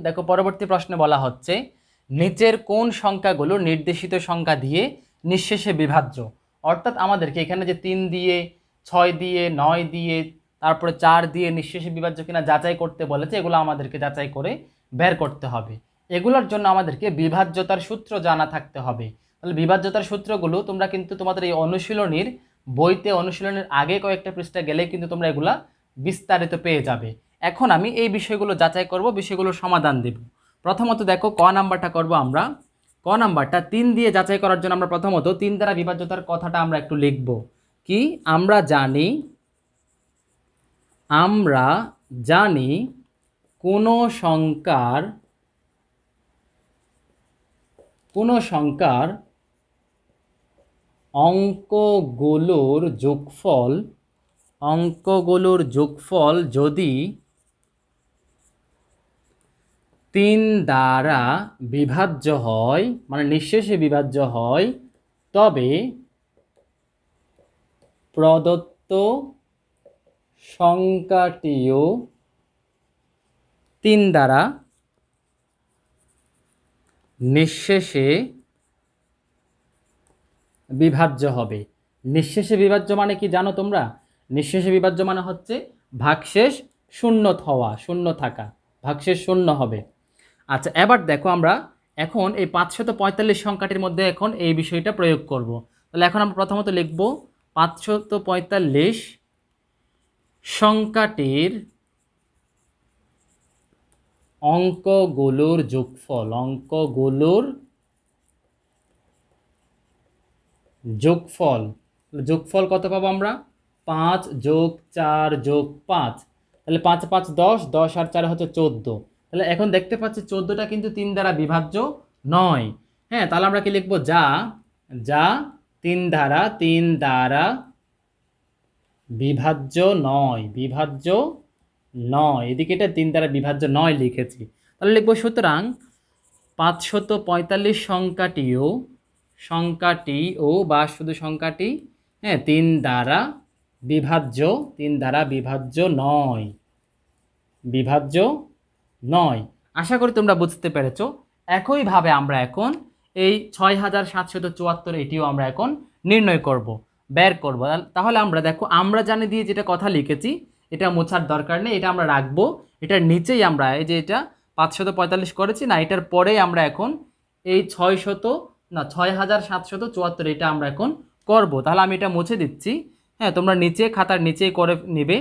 দেখো, পরবর্তী প্রশ্নে বলা হচ্ছে, নিচের কোন সংখ্যাগুলো নির্দেশিত সংখ্যা দিয়ে নিঃশেষে বিভাজ্য? অর্থাৎ আমাদেরকে এখানে যে তিন দিয়ে, ছয় দিয়ে, নয় দিয়ে, তারপরে চার দিয়ে নিঃশেষে বিভাজ্য কিনা যাচাই করতে বলেছে, এগুলো আমাদেরকে যাচাই করে বের করতে হবে। এগুলোর জন্য আমাদেরকে বিভাজ্যতার সূত্র জানা থাকতে হবে। তাহলে বিভাজ্যতার সূত্রগুলো তোমরা কিন্তু তোমাদের এই অনুশীলনীর বইতে অনুশীলনের আগে কয়েকটা পৃষ্ঠা গেলে কিন্তু তোমরা এগুলা বিস্তারিত পেয়ে যাবে। এখন আমি এই বিষয়গুলো যাচাই করব, বিষয়গুলোর সমাধান দেব। প্রথমত দেখো, ক নাম্বারটা করব আমরা। ক নাম্বারটা তিন দিয়ে যাচাই করার জন্য আমরা প্রথমত তিন দ্বারা বিভাজ্যতার কথাটা আমরা একটু লিখব। কি? আমরা জানি আমরা জানি কোনো সংখ্যার কোনো সংখ্যার অঙ্কগুলোর যোগফল অঙ্কগুলোর যোগফল যদি তিন দ্বারা বিভাজ্য হয় মানে নিঃশেষে বিভাজ্য হয়, তবে প্রদত্ত সংখ্যাটিও তিন দ্বারা নিঃশেষে বিভাজ্য হবে। নিঃশেষে বিভাজ্য মানে কি জানো তোমরা? নিঃশেষে বিভাজ্য মানে হচ্ছে ভাগশেষ শূন্য হওয়া শূন্য থাকা। ভাগশেষ শূন্য হবে। আচ্ছা এবার দেখো আমরা এখন এই পাঁচশত পঁয়তাল্লিশ সংখ্যাটির মধ্যে এখন এই বিষয়টা প্রয়োগ করব। তাহলে এখন আমরা প্রথমত লিখব পাঁচশত পঁয়তাল্লিশ সংখ্যাটির অঙ্কগুলোর যোগফল অঙ্কগুলোর যোগফল। যোগফল কত পাবো আমরা? পাঁচ যোগ চার যোগ পাঁচ। তাহলে পাঁচ পাঁচ দশ দশ আর চার হচ্ছে চোদ্দ। তাহলে এখন দেখতে পাচ্ছি চোদ্দোটা কিন্তু তিন দ্বারা বিভাজ্য নয়। হ্যাঁ তাহলে আমরা কি লিখব? যা যা, তিন দ্বারা তিন দ্বারা বিভাজ্য নয় বিভাজ্য নয়। এদিকে এটা তিন দ্বারা বিভাজ্য নয় লিখেছি। তাহলে লিখব, সুতরাং পাঁচশত পঁয়তাল্লিশ সংখ্যাটিও সংখ্যাটি ও বা শুধু সংখ্যাটি হ্যাঁ তিন দ্বারা বিভাজ্য, তিন দ্বারা বিভাজ্য নয়। বিভাজ্য নয়। আশা করি তোমরা বুঝতে পেরেছ। একইভাবে আমরা এখন এই ছয় হাজার সাতশত চুয়াত্তর এটিও আমরা এখন নির্ণয় করব, বের করব। তাহলে আমরা দেখো, আমরা জানি দিয়ে যেটা কথা লিখেছি, এটা মোছার দরকার নেই, এটা আমরা রাখব। এটার নিচেই আমরা এই যে এটা পাঁচশত পঁয়তাল্লিশ করেছি না, এটার পরেই আমরা এখন এই ছয় শত না, ছয় হাজার সাতশত চুয়াত্তর এটা আমরা এখন করব। তাহলে আমি এটা মুছে দিচ্ছি। হ্যাঁ তোমরা নিচে খাতার নিচেই করে নেবে।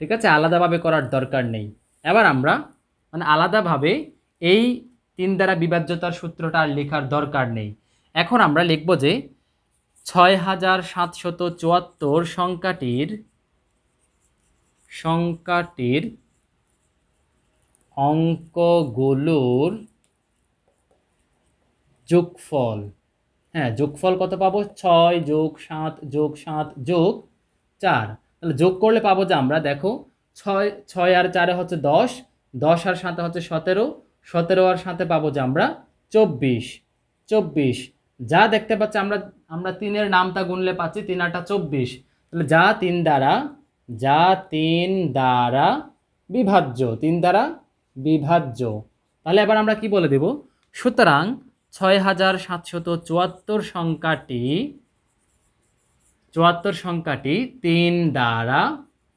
ঠিক আছে? আলাদাভাবে করার দরকার নেই। এবার আমরা মানে আলাদাভাবে এই তিন দ্বারা বিভাজ্যতার সূত্রটা আর লেখার দরকার নেই। এখন আমরা লিখব যে ছয় হাজার সাতশত চুয়াত্তর সংখ্যাটির সংখ্যাটির অঙ্কগুলোর যোগফল। হ্যাঁ যোগফল কত পাবো? ছয় যোগ সাত যোগ সাত যোগ চার। তাহলে যোগ করলে পাবো যে আমরা, দেখো ছয় ছয় আর চারে হচ্ছে দশ দশ আর সাথে হচ্ছে সতেরো সতেরো আর সাথে পাবো যে আমরা চব্বিশ। চব্বিশ। যা দেখতে পাচ্ছি আমরা আমরা তিনের নামটা গুনলে পাচ্ছি, তিন আটটা চব্বিশ। তাহলে যা তিন দ্বারা, যা তিন দ্বারা বিভাজ্য, তিন দ্বারা বিভাজ্য। তাহলে এবার আমরা কি বলে দেব? সুতরাং ছয় হাজার সাতশত চুয়াত্তর সংখ্যাটি চুয়াত্তর সংখ্যাটি তিন দ্বারা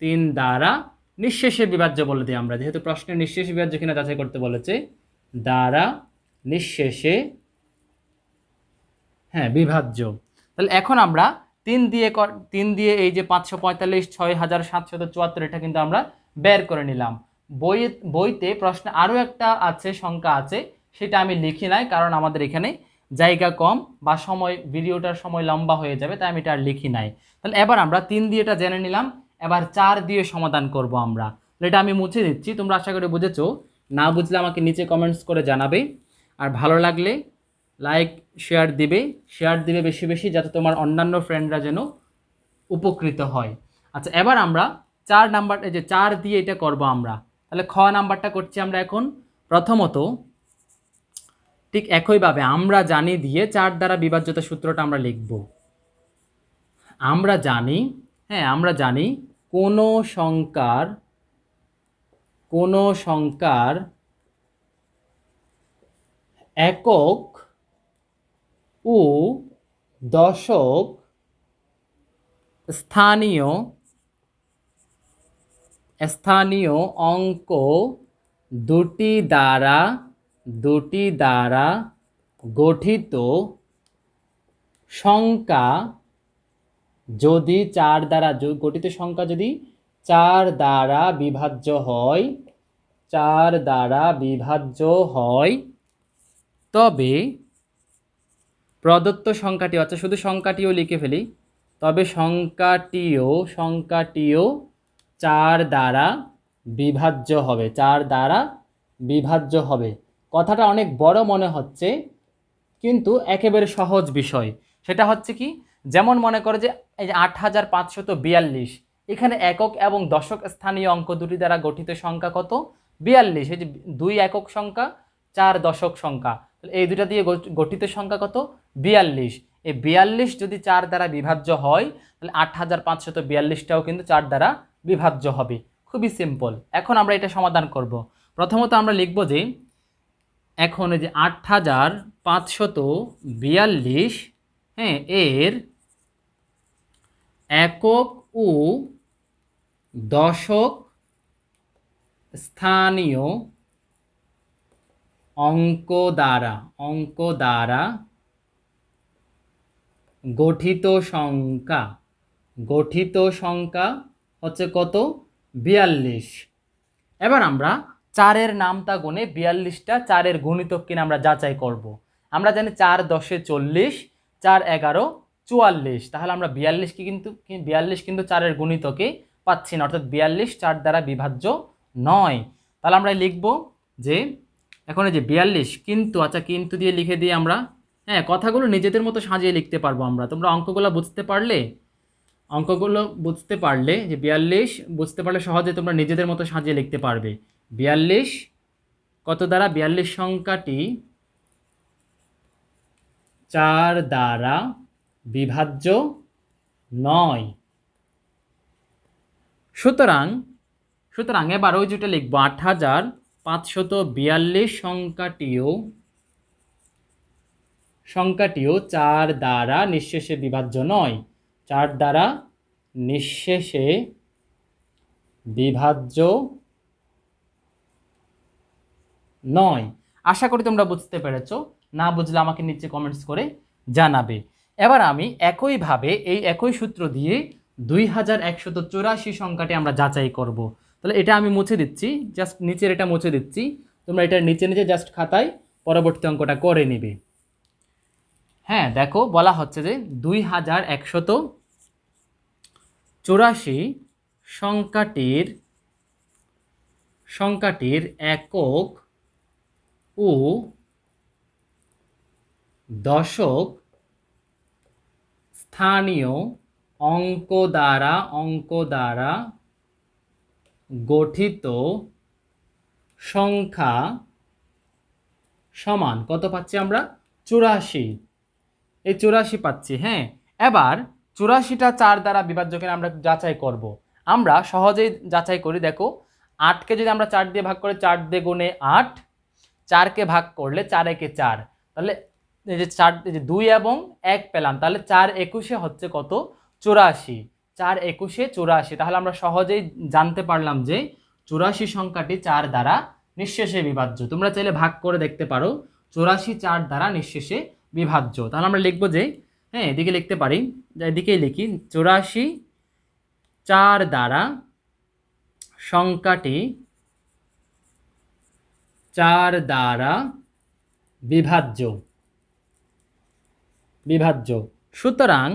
তিন দ্বারা নিঃশেষে বিভাজ্য বলে দিই আমরা। যেহেতু প্রশ্নে নিঃশেষে বিভাজ্য কিনা যাচাই করতে বলেছে, দ্বারা নিঃশেষে হ্যাঁ বিভাজ্য। তাহলে এখন আমরা তিন দিয়ে তিন দিয়ে এই যে পাঁচশো পঁয়তাল্লিশ, ছয় হাজার সাতশত চুয়াত্তর, এটা কিন্তু আমরা বের করে নিলাম। বই বইতে প্রশ্নে আরও একটা আছে, সংখ্যা আছে, সেটা আমি লিখি নাই, কারণ আমাদের এখানে জায়গা কম বা সময়, ভিডিওটার সময় লম্বা হয়ে যাবে, তাই আমি এটা আর লিখি নাই। তাহলে এবার আমরা তিন দিয়ে এটা জেনে নিলাম এবার চার দিয়ে সমাধান করব আমরা। এটা আমি মুছে দিচ্ছি। তোমরা আশা করি বুঝেছ। না বুঝলে আমাকে নিচে কমেন্টস করে জানাবে। আর ভালো লাগলে লাইক শেয়ার দিবে। শেয়ার দিবে বেশি বেশি যাতে তোমার অন্যান্য ফ্রেন্ডরা যেন উপকৃত হয়। আচ্ছা এবার আমরা চার নাম্বার এই যে চার দিয়ে এটা করব আমরা। তাহলে খ নাম্বারটা করছি আমরা এখন। প্রথমত, ঠিক একইভাবে আমরা জানি দিয়ে চার দ্বারা বিভাজ্যতা সূত্রটা আমরা লিখব। আমরা জানি হ্যাঁ আমরা জানি কোনো সংখ্যার কোনো সংখ্যার একক ও দশক স্থানীয় স্থানীয় অঙ্ক দুটি দ্বারা দুটি দ্বারা গঠিত সংখ্যা যদি চার দ্বারা গঠিত সংখ্যা যদি চার দ্বারা বিভাজ্য হয়, চার দ্বারা বিভাজ্য হয়, তবে প্রদত্ত সংখ্যাটি, অর্থাৎ শুধু সংখ্যাটিও লিখে ফেলি, তবে সংখ্যাটিও সংখ্যাটিও চার দ্বারা বিভাজ্য হবে, চার দ্বারা বিভাজ্য হবে। কথাটা অনেক বড় মনে হচ্ছে, কিন্তু একেবারে সহজ বিষয়। সেটা হচ্ছে কি? যেমন মনে করে যে এই যে আট হাজার পাঁচশত বিয়াল্লিশ, এখানে একক এবং দশক স্থানীয় অঙ্ক দুটি দ্বারা গঠিত সংখ্যা কত? বিয়াল্লিশ, এই যে দুই একক সংখ্যা, চার দশক সংখ্যা। এই দুটা দিয়ে গঠ- গঠিত সংখ্যা কত? বিয়াল্লিশ। এই বিয়াল্লিশ যদি চার দ্বারা বিভাজ্য হয়, তাহলে আট হাজার পাঁচশত বিয়াল্লিশটাও কিন্তু চার দ্বারা বিভাজ্য হবে। খুবই সিম্পল। এখন আমরা এটা সমাধান করব। প্রথমত আমরা লিখব যে, এখন যে আট হাজার পাঁচশত বিয়াল্লিশ হ্যাঁ এর একক ও দশক স্থানীয় অঙ্ক দ্বারা অঙ্ক দ্বারা গঠিত সংখ্যা গঠিত সংখ্যা হচ্ছে কত বিয়াল্লিশ এবার আমরা চারের নামতা গুণে বিয়াল্লিশটা, চারের গুণিতক কিনা আমরা যাচাই করব। আমরা জানি চার দশে চল্লিশ চার এগারো চুয়াল্লিশ। তাহলে আমরা বিয়াল্লিশকে কিন্তু? বিয়াল্লিশ কিন্তু চারের গুণিতকে পাচ্ছি না, অর্থাৎ বিয়াল্লিশ চার দ্বারা বিভাজ্য নয়। তাহলে আমরা লিখব যে, এখন এই যে বিয়াল্লিশ কিন্তু আচ্ছা কিন্তু দিয়ে লিখে দিয়ে আমরা হ্যাঁ কথাগুলো নিজেদের মতো সাজিয়ে লিখতে পারব আমরা। তোমরা অঙ্কগুলো বুঝতে পারলে, অঙ্কগুলো বুঝতে পারলে যে বিয়াল্লিশ বুঝতে পারলে সহজে তোমরা নিজেদের মতো সাজিয়ে লিখতে পারবে। বিয়াল্লিশ কত দ্বারা? বিয়াল্লিশ সংখ্যাটি চার দ্বারা বিভাজ্য নয়। সুতরাং সুতরাং এবার ওই যেটা লিখব। আট হাজার পাঁচশত বিয়াল্লিশ সংখ্যাটিও সংখ্যাটিও চার দ্বারা নিঃশেষে বিভাজ্য নয়। চার দ্বারা নিঃশেষে বিভাজ্য নয়। আশা করি তোমরা বুঝতে পেরেছ। না বুঝলে আমাকে নিচে কমেন্টস করে জানাবে। এবার আমি একইভাবে এই একই সূত্র দিয়ে দুই হাজার একশত চুরাশি সংখ্যাটি আমরা যাচাই করব। তাহলে এটা আমি মুছে দিচ্ছি জাস্ট নিচের এটা মুছে দিচ্ছি। তোমরা এটা নিচে নিচে জাস্ট খাতায় পরবর্তী অঙ্কটা করে নিবে। হ্যাঁ দেখো বলা হচ্ছে যে দুই হাজার একশত চুরাশি সংখ্যাটির সংখ্যাটির একক ও দশক স্থানীয় অঙ্ক দ্বারা অঙ্ক দ্বারা গঠিত সংখ্যা সমান। কত পাচ্ছি আমরা? চুরাশি। এই চুরাশি পাচ্ছি হ্যাঁ। এবার চুরাশিটা চার দ্বারা বিভাজ্য কিনা আমরা যাচাই করব। আমরা সহজেই যাচাই করি, দেখো, আটকে যদি আমরা চার দিয়ে ভাগ করে, চার দিয়ে গুণে আট, চারকে ভাগ করলে চার একে চার। তাহলে এই যে চার, এই যে দুই এবং এক পেলাম, তাহলে চার একুশে হচ্ছে কত? চুরাশি। চার একুশে চুরাশি। তাহলে আমরা সহজেই জানতে পারলাম যে চুরাশি সংখ্যাটি চার দ্বারা নিঃশেষে বিভাজ্য। তোমরা চাইলে ভাগ করে দেখতে পারো, চুরাশি চার দ্বারা নিঃশেষে বিভাজ্য। তাহলে আমরা লিখব যে হ্যাঁ এদিকে লিখতে পারি এদিকেই লিখি, চুরাশি চার দ্বারা সংখ্যাটি চার দ্বারা বিভাজ্য। বিভাজ্য। সুতরাং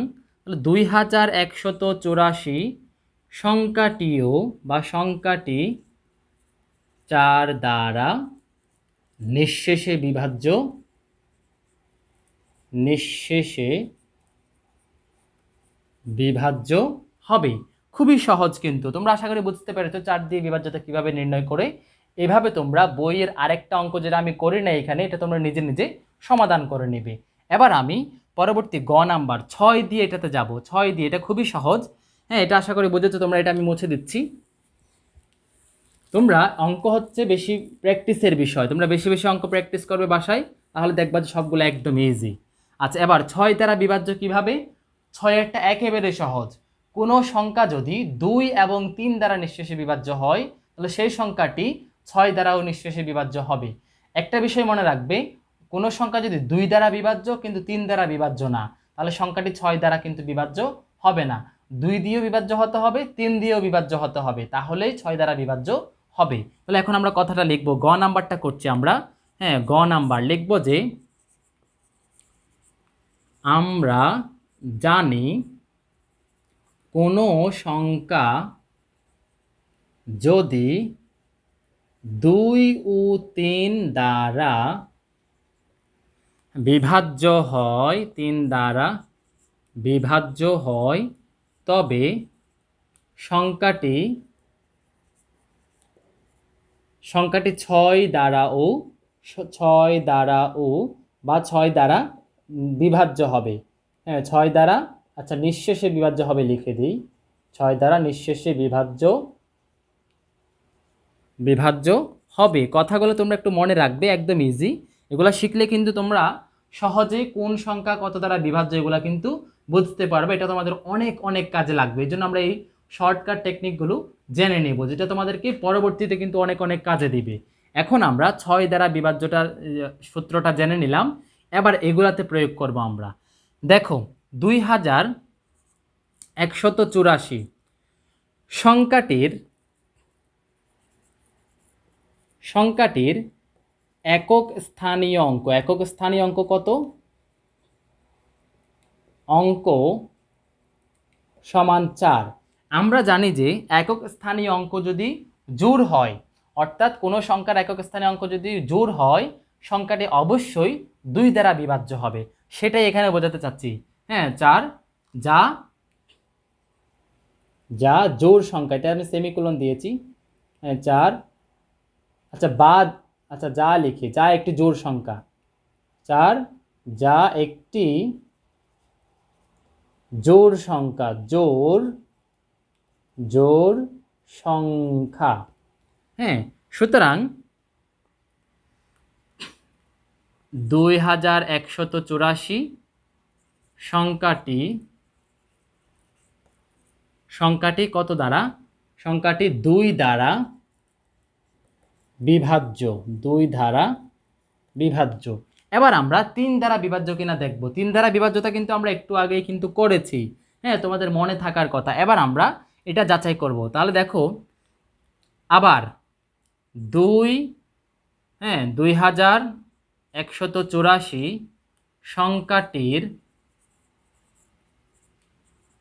দুই হাজার একশত চুরাশি সংখ্যাটিও বা সংখ্যাটি চার দ্বারা নিঃশেষে বিভাজ্য। নিঃশেষে বিভাজ্য হবে। খুবই সহজ কিন্তু। তোমরা আশা করি বুঝতে পেরেছ চার দিয়ে বিভাজ্যতা কীভাবে নির্ণয় করে। এভাবে তোমরা বইয়ের আরেকটা অঙ্ক যেটা আমি করি না এখানে, এটা তোমরা নিজে নিজে সমাধান করে নেবে। এবার আমি পরবর্তী গ নাম্বার, ছয় দিয়ে এটাতে যাব। ছয় দিয়ে, এটা খুবই সহজ। হ্যাঁ এটা আশা করি বুঝেছ তোমরা, এটা আমি মুছে দিচ্ছি। তোমরা অঙ্ক হচ্ছে বেশি প্র্যাকটিসের বিষয়। তোমরা বেশি বেশি অঙ্ক প্র্যাকটিস করবে বাসায়, তাহলে দেখবা যে সবগুলো একদম ইজি আচ্ছা এবার ছয় দ্বারা বিভাজ্য কীভাবে? ছয় একটা একেবারে সহজ। কোনো সংখ্যা যদি দুই এবং তিন দ্বারা নিঃশেষে বিভাজ্য হয়, তাহলে সেই সংখ্যাটি ছয় দ্বারাও নিঃশেষে বিভাজ্য হবে। একটা বিষয় মনে রাখবে কোনো সংখ্যা যদি দুই দ্বারা বিভাজ্য, কিন্তু তিন দ্বারা বিভাজ্য না, তাহলে সংখ্যাটি ছয় দ্বারা কিন্তু বিভাজ্য হবে না। দুই দিয়েও বিভাজ্য হতে হবে, তিন দিয়েও বিভাজ্য হতে হবে, তাহলেই ছয় দ্বারা বিভাজ্য হবে। তাহলে এখন আমরা কথাটা লিখব, গ নাম্বারটা করছি আমরা। হ্যাঁ গ নাম্বার লিখব যে, আমরা জানি কোনো সংখ্যা যদি দুই ও তিন দ্বারা বিভাজ্য হয় তিন দ্বারা, বিভাজ্য হয় তবে সংখ্যাটি সংখ্যাটি ছয় দ্বারা ও, ছয় দ্বারা ও বা ছয় দ্বারা বিভাজ্য হবে। হ্যাঁ ছয় দ্বারা আচ্ছা নিঃশেষে বিভাজ্য হবে লিখে দিই। ছয় দ্বারা নিঃশেষে বিভাজ্য বিভাজ্য হবে। কথাগুলো তোমরা একটু মনে রাখবে, একদম ইজি এগুলো শিখলে কিন্তু তোমরা সহজে কোন সংখ্যা কত দ্বারা বিভাজ্য এগুলো কিন্তু বুঝতে পারবে। এটা তোমাদের অনেক অনেক কাজে লাগবে। এই জন্য আমরা এই শর্টকাট টেকনিকগুলো জেনে নেব, যেটা তোমাদেরকে পরবর্তীতে কিন্তু অনেক অনেক কাজে দিবে। এখন আমরা ছয় দ্বারা বিভাজ্যটার সূত্রটা জেনে নিলাম। এবার এগুলাতে প্রয়োগ করব আমরা। দেখো, দুই হাজার একশত চুরাশি সংখ্যাটির সংখ্যাটির একক স্থানীয় অঙ্ক, একক স্থানীয় অঙ্ক কত? অঙ্ক সমান চার। আমরা জানি যে একক স্থানীয় অঙ্ক যদি জোর হয়, অর্থাৎ কোনো সংখ্যার একক স্থানীয় অঙ্ক যদি জোর হয়, সংখ্যাটি অবশ্যই দুই দ্বারা বিভাজ্য হবে। সেটাই এখানে বোঝাতে চাচ্ছি। হ্যাঁ চার যা যা জোর সংখ্যা, এটা আমি সেমিকোলন দিয়েছি। হ্যাঁ চার আচ্ছা বাদ আচ্ছা যা লিখি, যা একটি জোড় সংখ্যা। চার, যা একটি জোড় সংখ্যা জোর জোর সংখ্যা। হ্যাঁ সুতরাং দুই হাজার একশত চুরাশি সংখ্যাটি সংখ্যাটি কত দ্বারা? সংখ্যাটি দুই দ্বারা বিভাজ্য, দুই ধারা বিভাজ্য। এবার আমরা তিন দ্বারা বিভাজ্য কিনা দেখব। তিন দ্বারা বিভাজ্যতা কিন্তু আমরা একটু আগেই কিন্তু করেছি। হ্যাঁ তোমাদের মনে থাকার কথা। এবার আমরা এটা যাচাই করব। তাহলে দেখো, আবার দুই হ্যাঁ দুই হাজার একশত চুরাশি সংখ্যাটির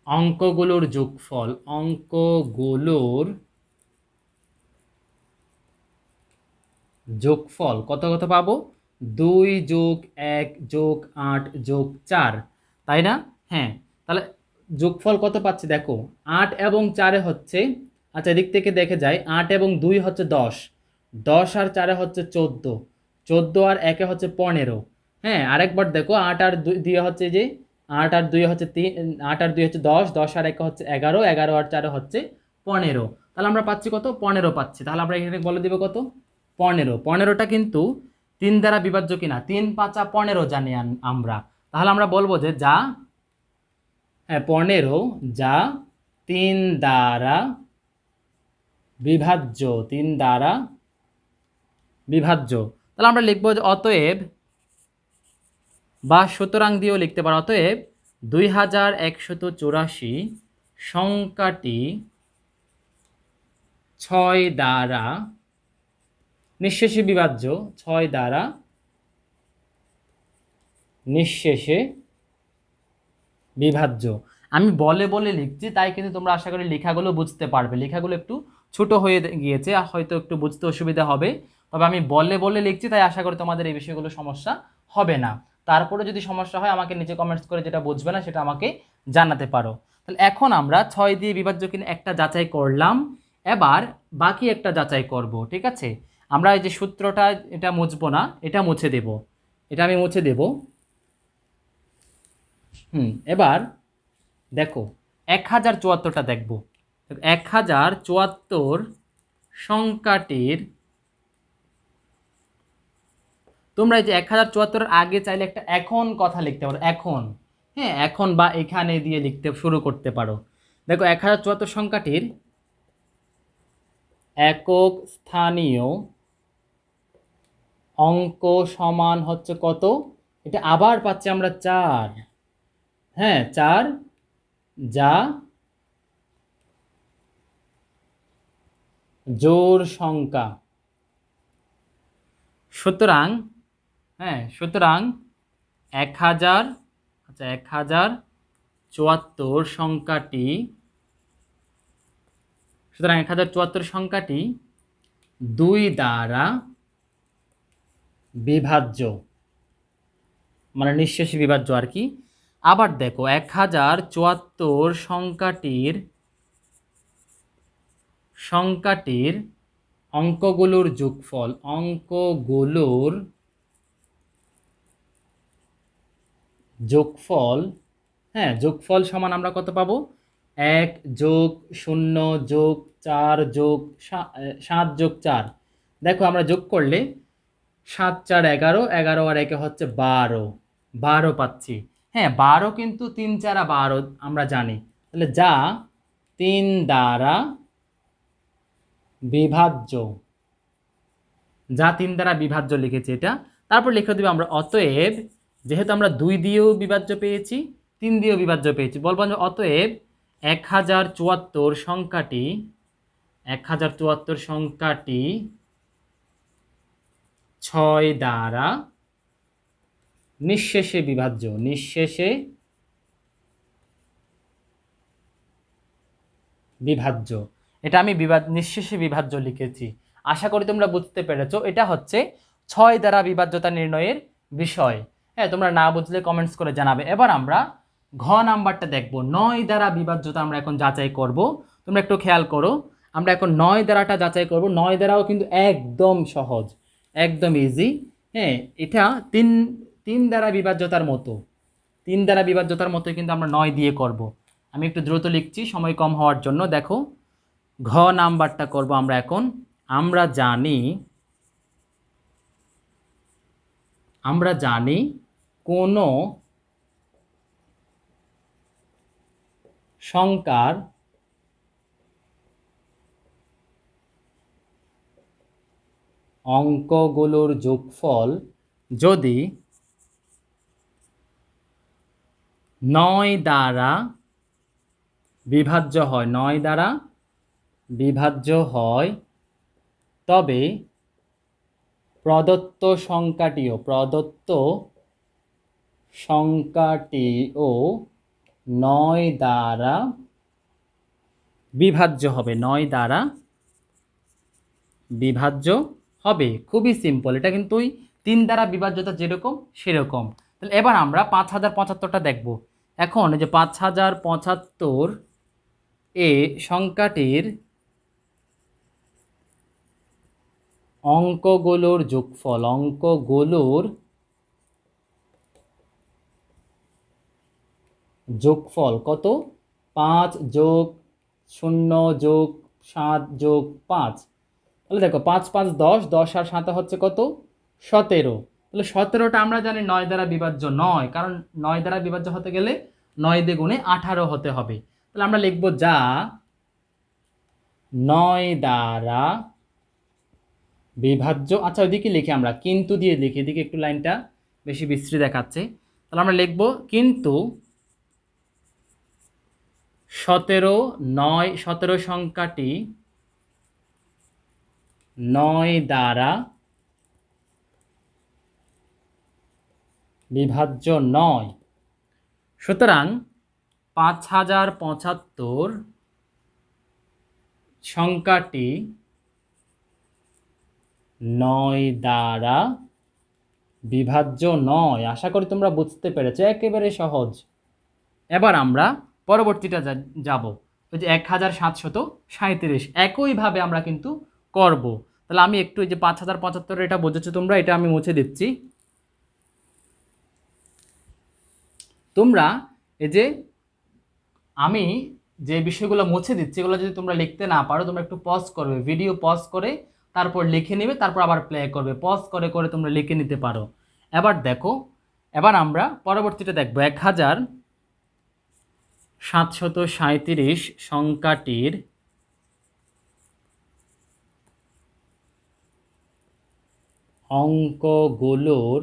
অঙ্কগুলোর যোগফল, অঙ্কগুলোর যোগফল কত কত পাবো? দুই যোগ এক যোগ আট যোগ চার, তাই না? হ্যাঁ তাহলে যোগফল কত পাচ্ছি দেখো, আট এবং চারে হচ্ছে আচ্ছা এদিক থেকে দেখে যাই, আট এবং দুই হচ্ছে দশ দশ আর চারে হচ্ছে চোদ্দ চোদ্দ আর একে হচ্ছে পনেরো হ্যাঁ আরেকবার দেখো, আট আর দুই, দিয়ে হচ্ছে যে, আট আর দুই হচ্ছে তিন, আট আর দুই হচ্ছে দশ দশ আর একে হচ্ছে এগারো এগারো আর চারে হচ্ছে পনেরো, তাহলে আমরা পাচ্ছি কত? পনেরো পাচ্ছি, তাহলে আমরা এখানে বলে দিব কত? পনেরো। পনেরোটা কিন্তু তিন দ্বারা বিভাজ্য কিনা? তিন পাঁচা পনেরো জানি আমরা। তাহলে আমরা বলব যে যা পনেরো যা তিন দ্বারা বিভাজ্য, তিন দ্বারা বিভাজ্য। তাহলে আমরা লিখব যে অতএব বা সুতরাং দিয়েও লিখতে পারো, অতএব দুই হাজার একশত চুরাশি সংখ্যাটি ছয় দ্বারা নিঃশেষে বিভাজ্য, ছয় দ্বারা নিঃশেষে বিভাজ্য। আমি বলে বলে লিখছি, তাই কিন্তু তোমরা আশা করি লেখাগুলো বুঝতে পারবে। লেখাগুলো একটু ছোট হয়ে গিয়েছে হয়তো একটু বুঝতে অসুবিধা হবে। তবে আমি বলে বলে লিখছি, তাই আশা করি তোমাদের এই বিষয়গুলো সমস্যা হবে না। তারপরে যদি সমস্যা হয়, আমাকে নিচে কমেন্টস করে যেটা বুঝবে না, সেটা আমাকে জানাতে পারো। তাহলে এখন আমরা ছয় দিয়ে বিভাজ্য কিনে একটা যাচাই করলাম। এবার বাকি একটা যাচাই করব, ঠিক আছে? আমরা এই যে সূত্রটা, এটা মুছবো না, এটা মুছে দেব। এটা আমি মুছে দেব। হুম, এবার দেখো এক হাজার চুয়াত্তরটা দেখব। এক হাজার চুয়াত্তর সংখ্যাটির, তোমরা এই যে এক হাজার চুয়াত্তরের আগে চাইলে একটা এখন কথা লিখতে পারো, এখন। হ্যাঁ এখন বা এখানে দিয়ে লিখতে, শুরু করতে পারো। দেখো এক হাজার চুয়াত্তর সংখ্যাটির একক স্থানীয় অঙ্ক সমান হচ্ছে কত? এটা আবার পাচ্ছি আমরা চার। হ্যাঁ চার যা জোর সংখ্যা। সুতরাং হ্যাঁ সুতরাং এক হাজার আচ্ছা এক হাজার চুয়াত্তর সংখ্যাটি, সুতরাং এক হাজার চুয়াত্তর সংখ্যাটি দুই দ্বারা বিভাজ্য। মানে নিঃশেষী বিভাজ্য আর কি। আবার দেখো, এক হাজার চুয়াত্তর সংখ্যাটির সংখ্যাটির অঙ্কগুলোর যোগফল অঙ্কগুলোর যোগফল হ্যাঁ যোগফল সমান আমরা কত পাবো? এক যোগ শূন্য যোগ চার যোগ সাত যোগ চার। দেখো, আমরা যোগ করলে সাত চার এগারো এগারো আর একে হচ্ছে বারো। বারো পাচ্ছি। হ্যাঁ বারো কিন্তু তিন চারা বারো আমরা জানি। তাহলে যা তিন দ্বারা বিভাজ্য। যা তিন দ্বারা বিভাজ্য লিখেছি এটা। তারপর লিখে দেবে আমরা, অতএব যেহেতু আমরা দুই দিয়েও বিভাজ্য পেয়েছি, তিন দিয়েও বিভাজ্য পেয়েছি, বলব যে অতএব এক হাজার চুয়াত্তর সংখ্যাটি, এক হাজার চুয়াত্তর সংখ্যাটি ছয় দ্বারা নিঃশেষে বিভাজ্য নিঃশেষে বিভাজ্য। এটা আমি বিভাজ নিঃশেষে বিভাজ্য লিখেছি। আশা করি তোমরা বুঝতে পেরেছ, এটা হচ্ছে ছয় দ্বারা বিভাজ্যতা নির্ণয়ের বিষয়। হ্যাঁ তোমরা না বুঝলে কমেন্টস করে জানাবে। এবার আমরা ঘ নাম্বারটা দেখব। নয় দ্বারা বিভাজ্যতা আমরা এখন যাচাই করব। তোমরা একটু খেয়াল করো, আমরা এখন নয় দ্বারাটা যাচাই করব। নয় দ্বারাও কিন্তু একদম সহজ। একদম ইজি হ্যাঁ এটা তিন তিন দ্বারা বিভাজ্যতার মতো। তিন দ্বারা বিভাজ্যতার মতো কিন্তু আমরা নয় দিয়ে করব। আমি একটু দ্রুত লিখছি, সময় কম হওয়ার জন্য। দেখো, ঘ নাম্বারটা করব আমরা এখন। আমরা জানি আমরা জানি কোনো সংখ্যার অঙ্কগুলোর যোগফল যদি নয় দ্বারা বিভাজ্য হয়, নয় দ্বারা বিভাজ্য হয়, তবে প্রদত্ত সংখ্যাটিও প্রদত্ত সংখ্যাটিও নয় দ্বারা বিভাজ্য হবে, নয় দ্বারা বিভাজ্য হবে, খুবই সিম্পল এটা কিন্তু ওই তিন দ্বারা বিভাজ্যতা যেরকম, সেরকম। তাহলে এবার আমরা পাঁচ হাজার পঁচাত্তরটা দেখব। এখন যে পাঁচ হাজার পঁচাত্তর এ সংখ্যাটির অঙ্কগুলোর যোগফল অঙ্কগুলোর যোগফল কত? পাঁচ যোগ শূন্য যোগ সাত যোগ পাঁচ। তাহলে দেখো পাঁচ পাঁচ দশ দশ আর সাতে হচ্ছে কত? সতেরো। তাহলে সতেরোটা আমরা জানি নয় দ্বারা বিভাজ্য নয়, কারণ নয় দ্বারা বিভাজ্য হতে গেলে নয় দ্বিগুণে আঠারো হতে হবে। তাহলে আমরা লিখব যা? নয় দ্বারা বিভাজ্য আচ্ছা ওইদিকে লিখি আমরা, কিন্তু দিয়ে লিখি, এদিকে একটু লাইনটা বেশি বিশ্রী দেখাচ্ছে। তাহলে আমরা লিখব কিন্তু সতেরো নয়, সতেরো সংখ্যাটি নয় দ্বারা বিভাজ্য নয়। সুতরাং পাঁচ হাজার পঁচাত্তর সংখ্যাটি নয় দ্বারা বিভাজ্য নয়। আশা করি তোমরা বুঝতে পেরেছ, একেবারে সহজ। এবার আমরা পরবর্তীটা যাব। ওই যে এক হাজার সাতশত সাঁত্রিশ একইভাবে আমরা কিন্তু করব। তাহলে আমি একটু এই যে পাঁচ হাজার পঁচাত্তর এটা বুঝেছ তোমরা, এটা আমি মুছে দিচ্ছি। তোমরা এই যে আমি যে বিষয়গুলো মুছে দিচ্ছি, এগুলো যদি তোমরা লিখতে না পারো, তোমরা একটু পজ করবে ভিডিও পজ করে তারপর লিখে নেবে, তারপর আবার প্লে করবে। পজ করে করে তোমরা লিখে নিতে পারো। এবার দেখো, এবার আমরা পরবর্তীটা দেখব, এক হাজার সাতশত সাঁত্রিশ সংখ্যাটির অঙ্কগুলোর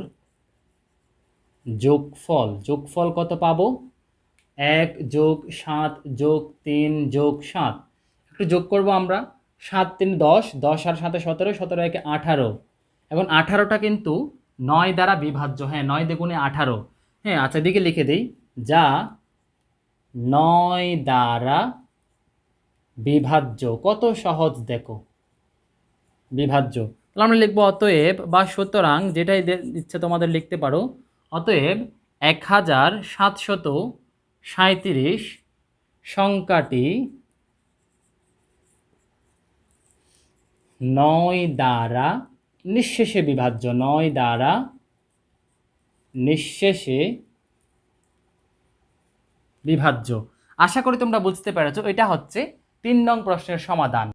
যোগফল যোগফল কত পাবো? এক যোগ সাত যোগ তিন যোগ সাত। একটু যোগ করব আমরা। সাত তিন দশ দশ আর সাথে সতেরো সতেরো একে আঠারো। এখন আঠারোটা কিন্তু নয় দ্বারা বিভাজ্য হ্যাঁ নয় দ্বিগুণে আঠারো। হ্যাঁ আচ্ছা দিকে লিখে দিই। যা নয় দ্বারা বিভাজ্য। কত সহজ দেখো। বিভাজ্য। আমরা লিখব অতএব বা সুতরাং যেটাই ইচ্ছে তোমাদের লিখতে পারো, অতএব এক হাজার সাতশত সাঁত্রিশ সংখ্যাটি নয় দ্বারা নিঃশেষে বিভাজ্য, নয় দ্বারা নিঃশেষে বিভাজ্য। আশা করি তোমরা বুঝতে পেরেছ, এটা হচ্ছে তিন নং প্রশ্নের সমাধান।